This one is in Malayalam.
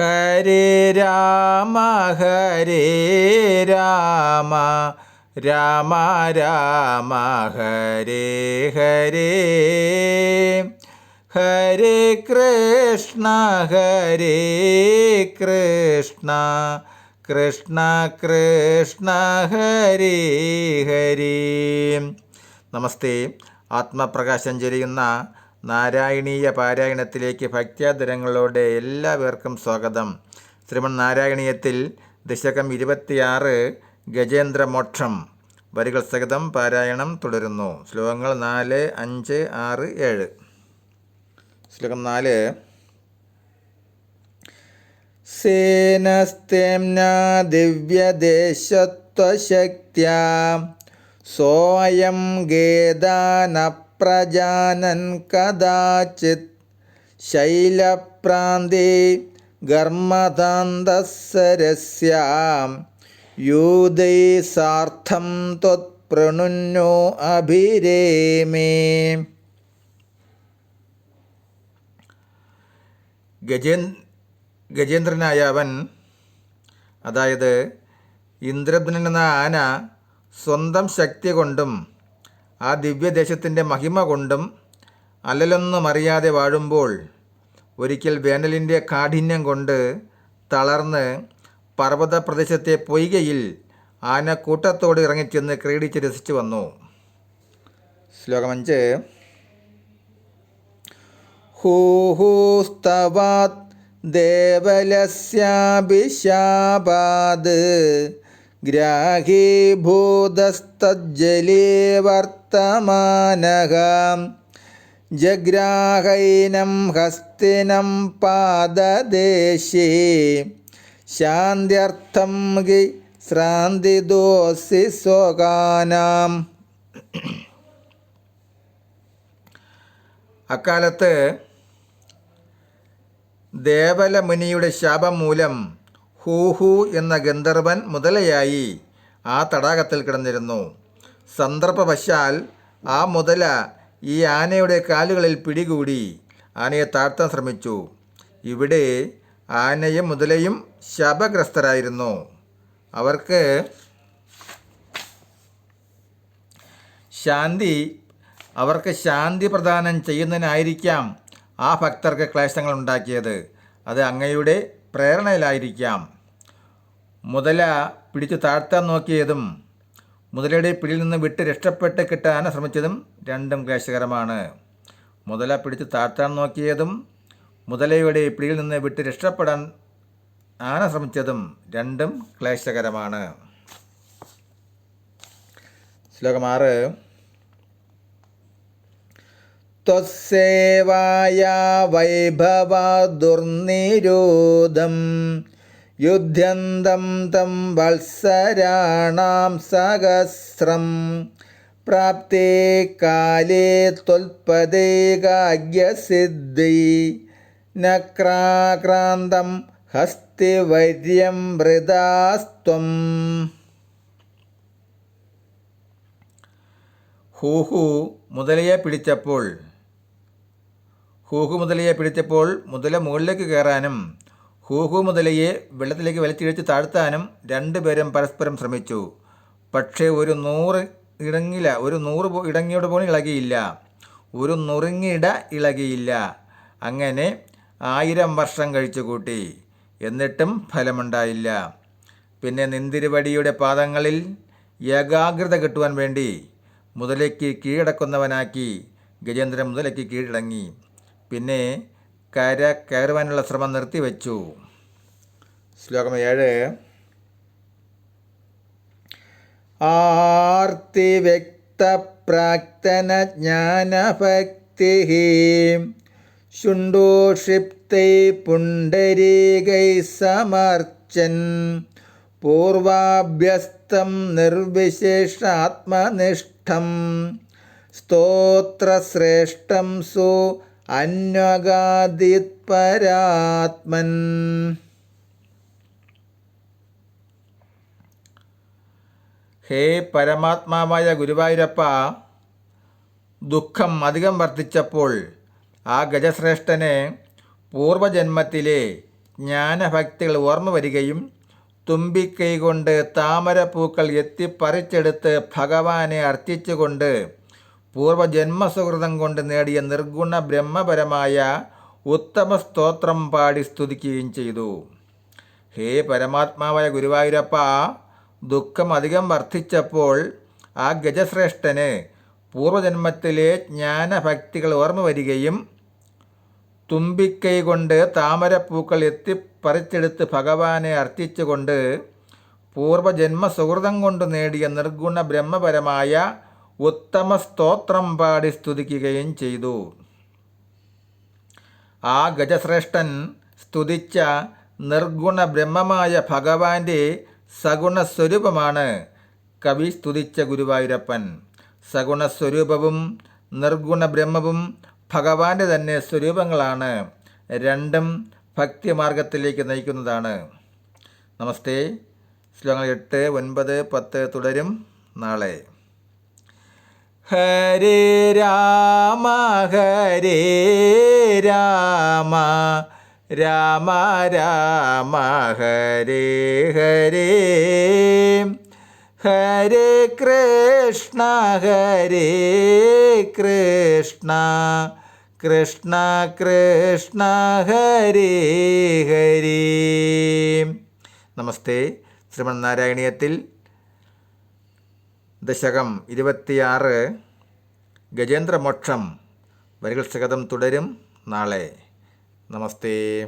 ഹരേ രാമ ഹരേ രാമ രാമ രാമ ഹരേ ഹരേ. ഹരേ കൃഷ്ണ ഹരേ കൃഷ്ണ കൃഷ്ണ കൃഷ്ണ ഹരേ ഹരേ. നമസ്തേ. ആത്മപ്രകാശം ചൊരിയുന്ന നാരായണീയ പാരായണത്തിലേക്ക് ഭക്ത്യാദരങ്ങളോടെ എല്ലാവർക്കും സ്വാഗതം. ശ്രീമൺ നാരായണീയത്തിൽ ദശകം ഇരുപത്തിയാറ് ഗജേന്ദ്രമോക്ഷം വരികൾ സഹിതം പാരായണം തുടരുന്നു. ശ്ലോകങ്ങൾ നാല് അഞ്ച് ആറ് ഏഴ്. ശ്ലോകം നാല്. സേനസ്തേംനാ ദിവ്യദേശത്വശക്ത്യാ. സോയം ഗേദാനപ്രജാനൻ കഥാചിത് ശൈലപ്രാന്തി ഗർമ്മതാന്തസരസ്യാം യൂതൈ സാർത്ഥം ത്വത്പ്രണുന്നോ അഭിരേമേ. ഗജേ ഗജേന്ദ്രനായ അവൻ അതായത് ഇന്ദ്രദ്വനൻ എന്ന ആന സ്വന്തം ശക്തി കൊണ്ടും ആ ദിവ്യദേശത്തിന്റെ മഹിമ കൊണ്ടും അല്ലലൊന്നുമറിയാതെ വാഴുമ്പോൾ ഒരിക്കൽ വേനലിന്റെ കാഠിന്യം കൊണ്ട് തളർന്ന് പർവത പ്രദേശത്തെ പൊയ്കയിൽ ആന കൂട്ടത്തോട് ഇറങ്ങിച്ചെന്ന് ക്രീഡിച്ച് രസിച്ചു വന്നു. ശ്ലോകമഞ്ച്. ഹൂഹൂസ്തവാത് ദേവലസ്യാഭിശാപാത് ഗ്രാഹീഭൂതസ്തജ്ജലേ വർത്തമാനഃ ജഗ്രാഹൈനം ഹസ്തിനം പാദദേശേ. ശാന്ത്യർത്ഥം ഗി ശ്രാന്തിദോസി സ്വകാനാം. അക്കാലത്ത് ദേവലമുനിയുടെ ശാപം മൂലം ഹൂഹു എന്ന ഗന്ധർവൻ മുതലയായി ആ തടാകത്തിൽ കിടന്നിരുന്നു. സന്ദർഭവശാൽ ആ മുതല ഈ ആനയുടെ കാലുകളിൽ പിടികൂടി. ആനയെ താഴ്ത്താൻ ശ്രമിച്ചു. ഇവിടെ ആനയും മുതലയും ശാപഗ്രസ്തരായിരുന്നു. അവർക്ക് ശാന്തി അവർക്ക് ശാന്തി പ്രദാനം ചെയ്യുന്നതിനായിരിക്കാം ആ ഭക്തർക്ക് ക്ലേശങ്ങൾ ഉണ്ടാക്കിയത്. അത് അങ്ങയുടെ പ്രേരണയിലായിരിക്കാം. മുതല പിടിച്ചു താഴ്ത്താൻ നോക്കിയതും മുതലയുടെ പിടിയിൽ നിന്ന് വിട്ട് രക്ഷപ്പെട്ട് കിട്ടാൻ ശ്രമിച്ചതും രണ്ടും ക്ലേശകരമാണ്. മുതല പിടിച്ച് താഴ്ത്താൻ നോക്കിയതും മുതലയുടെ പിടിയിൽ നിന്ന് വിട്ട് രക്ഷപ്പെടാൻ ആന ശ്രമിച്ചതും രണ്ടും ക്ലേശകരമാണ്. ശ്ലോകം ആറ്. ത്വസേവായ വൈഭവ ദുർനിരോധം യുദ്ധ്യന്തം തം വത്സരാണാം സഹസ്രം. പ്രാപ്തേ കാലേ ത്വൽപദേ കാഗ്യസിദ്ധി. നക്രാക്രാന്തം ഹസ്തിവര്യം വൃതാസ്ത്വം. ഹൂഹു മുതലയെ പിടിച്ചപ്പോൾ ഹൂഹു മുതലയെ പിടിച്ചപ്പോൾ മുതല മുകളിലേക്ക് കയറാനും ഹൂഹു മുതലയെ വെള്ളത്തിലേക്ക് വലിച്ചിഴച്ച് താഴ്ത്താനും രണ്ടുപേരും പരസ്പരം ശ്രമിച്ചു. പക്ഷേ ഒരു നൂറ് ഇടങ്ങില ഒരു നൂറ് ഇടങ്ങിയോട് പോലും ഇളകിയില്ല. ഒരു നുറുങ്ങിട ഇളകിയില്ല. അങ്ങനെ ആയിരം വർഷം കഴിച്ചു കൂട്ടി. എന്നിട്ടും ഫലമുണ്ടായില്ല. പിന്നെ നിന്തിരുവടിയുടെ പാദങ്ങളിൽ ഏകാഗ്രത കിട്ടുവാൻ വേണ്ടി മുതലയ്ക്ക് കീഴടക്കുന്നവനാക്കി ഗജേന്ദ്രൻ മുതലയ്ക്ക് കീഴടങ്ങി. പിന്നെ കര കയറുവാനുള്ള ശ്രമം നിർത്തിവെച്ചു. ശ്ലോകം ഏഴ്. ആർത്തി വ്യക്തപ്രാക്തന ജ്ഞാനഭക്തി ശുണ്ടോഷിപ്തൈ പുണ്ടരീകൈ സമർച്ചൻ പൂർവാഭ്യസ്തം നിർവിശേഷാത്മനിഷ്ഠം സ്തോത്രശ്രേഷ്ഠം സു അന്വഗാദിത്പരാത്മൻ ഹേ പരമാത്മാവായ ഗുരുവായൂരപ്പ ദുഃഖം അധികം വർദ്ധിച്ചപ്പോൾ ആ ഗജശ്രേഷ്ഠനെ പൂർവജന്മത്തിലെ ജ്ഞാനഭക്തികൾ ഓർമ്മ വരികയും തുമ്പിക്കൈ കൊണ്ട് താമരപ്പൂക്കൾ എത്തിപ്പറിച്ചെടുത്ത് ഭഗവാനെ അർച്ചിച്ചുകൊണ്ട് പൂർവജന്മസുഹൃതം കൊണ്ട് നേടിയ നിർഗുണ ബ്രഹ്മപരമായ ഉത്തമ സ്തോത്രം പാടി സ്തുതിക്കുകയും ചെയ്തു. ഹേ പരമാത്മാവായ ഗുരുവായൂരപ്പ ദുഃഖം അധികം വർദ്ധിച്ചപ്പോൾ ആ ഗജശ്രേഷ്ഠന് പൂർവജന്മത്തിലെ ജ്ഞാനഭക്തികൾ ഓർമ്മ വരികയും തുമ്പിക്കൈ കൊണ്ട് താമരപ്പൂക്കൾ എത്തിപ്പറിച്ചെടുത്ത് ഭഗവാനെ അർച്ചിച്ചുകൊണ്ട് പൂർവജന്മ സുഹൃതം കൊണ്ട് നേടിയ നിർഗുണ ബ്രഹ്മപരമായ ഉത്തമ സ്തോത്രം പാടി സ്തുതിക്കുകയും ചെയ്തു. ആ ഗജശ്രേഷ്ഠൻ സ്തുതിച്ച നിർഗുണ ബ്രഹ്മമായ ഭഗവാന്റെ സഗുണ സ്വരൂപമാണ് കവി സ്തുതിച്ച ഗുരുവായൂരപ്പൻ. സഗുണ സ്വരൂപവും നിർഗുണ ബ്രഹ്മവും ഭഗവാന്റെ തന്നെ സ്വരൂപങ്ങളാണ് രണ്ടും ഭക്തിമാർഗത്തിലേക്ക് നയിക്കുന്നതാണ്. നമസ്തേ. ശ്ലോകങ്ങൾ എട്ട് ഒൻപത് പത്ത് തുടരും. നാളെ. ഹരേ രാമ ഹരേ രാമ. രാമ രാമ ഹരേ ഹരേ. ഹരേ കൃഷ്ണ ഹരേ കൃഷ്ണ. കൃഷ്ണ കൃഷ്ണ ഹരേ ഹരേ. നമസ്തേ. ശ്രീമന്നാരായണീയത്തിൽ ദശകം ഇരുപത്തിയാറ്. ഗജേന്ദ്രമോക്ഷം. വരികൾ സഹിതം തുടരും നാളെ. നമസ്തേ.